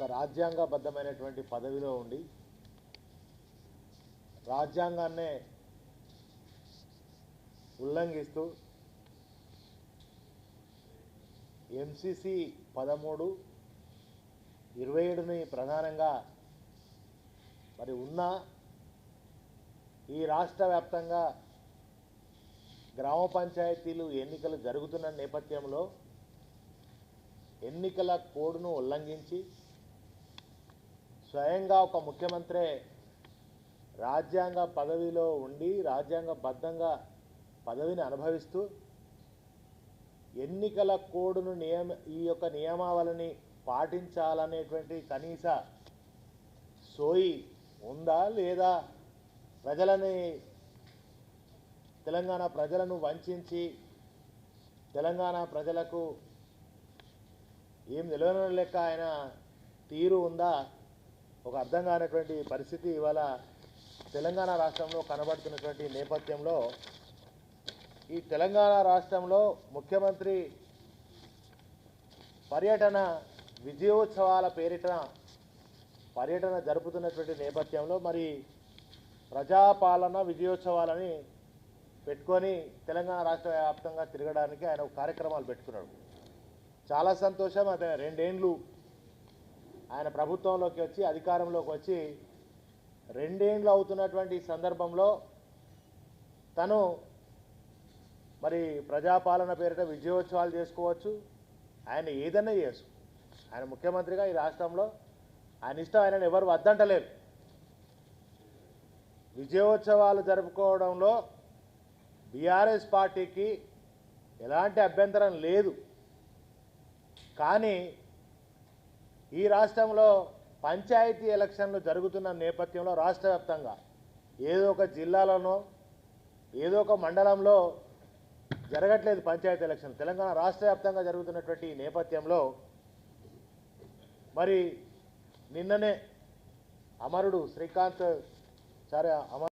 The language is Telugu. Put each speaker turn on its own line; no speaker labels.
ఒక రాజ్యాంగబద్ధమైనటువంటి పదవిలో ఉండి రాజ్యాంగాన్నే ఉల్లంఘిస్తూ ఎంసిసి పదమూడు ఇరవై ఏడుని ప్రధానంగా మరి ఉన్న ఈ రాష్ట్ర వ్యాప్తంగా గ్రామ పంచాయతీలు ఎన్నికలు జరుగుతున్న నేపథ్యంలో ఎన్నికల కోడ్ను ఉల్లంఘించి స్వయంగా ఒక ముఖ్యమంత్రి రాజ్యాంగ పదవిలో ఉండి రాజ్యాంగబద్ధంగా పదవిని అనుభవిస్తూ ఎన్నికల కోడ్ను నియమ ఈ యొక్క నియమావళిని పాటించాలనేటువంటి కనీస సోయి ఉందా లేదా? ప్రజలని తెలంగాణ ప్రజలను వంచించి తెలంగాణ ప్రజలకు ఏం నిలవన లెక్క ఆయన తీరు ఉందా? ఒక అర్థం కానటువంటి పరిస్థితి ఇవాళ తెలంగాణ రాష్ట్రంలో కనబడుతున్నటువంటి నేపథ్యంలో ఈ తెలంగాణ రాష్ట్రంలో ముఖ్యమంత్రి పర్యటన విజయోత్సవాల పేరిట పర్యటన జరుపుతున్నటువంటి నేపథ్యంలో మరి ప్రజాపాలన విజయోత్సవాలని పెట్టుకొని తెలంగాణ రాష్ట్ర వ్యాప్తంగా తిరగడానికి ఆయన కార్యక్రమాలు పెట్టుకున్నాడు. చాలా సంతోషం. అతను రెండేండ్లు ఆయన ప్రభుత్వంలోకి వచ్చి అధికారంలోకి వచ్చి రెండేండ్లు అవుతున్నటువంటి సందర్భంలో తను మరి ప్రజాపాలన పేరిట విజయోత్సవాలు చేసుకోవచ్చు. ఆయన ఏదైనా చేసు ఆయన ముఖ్యమంత్రిగా ఈ రాష్ట్రంలో ఆయన ఇష్టం ఆయనను ఎవరు వద్దంటలేరు. విజయోత్సవాలు జరుపుకోవడంలో బీఆర్ఎస్ పార్టీకి ఎలాంటి అభ్యంతరం లేదు. కానీ ఈ రాష్ట్రంలో పంచాయతీ ఎలక్షన్లు జరుగుతున్న నేపథ్యంలో రాష్ట్ర వ్యాప్తంగా ఏదో ఒక జిల్లాలోనో ఏదో ఒక మండలంలో జరగట్లేదు పంచాయతీ ఎలక్షన్. తెలంగాణ రాష్ట్ర వ్యాప్తంగా జరుగుతున్నటువంటి ఈ నేపథ్యంలో మరి నిన్ననే అమరుడు శ్రీకాంత్ సరే అమర్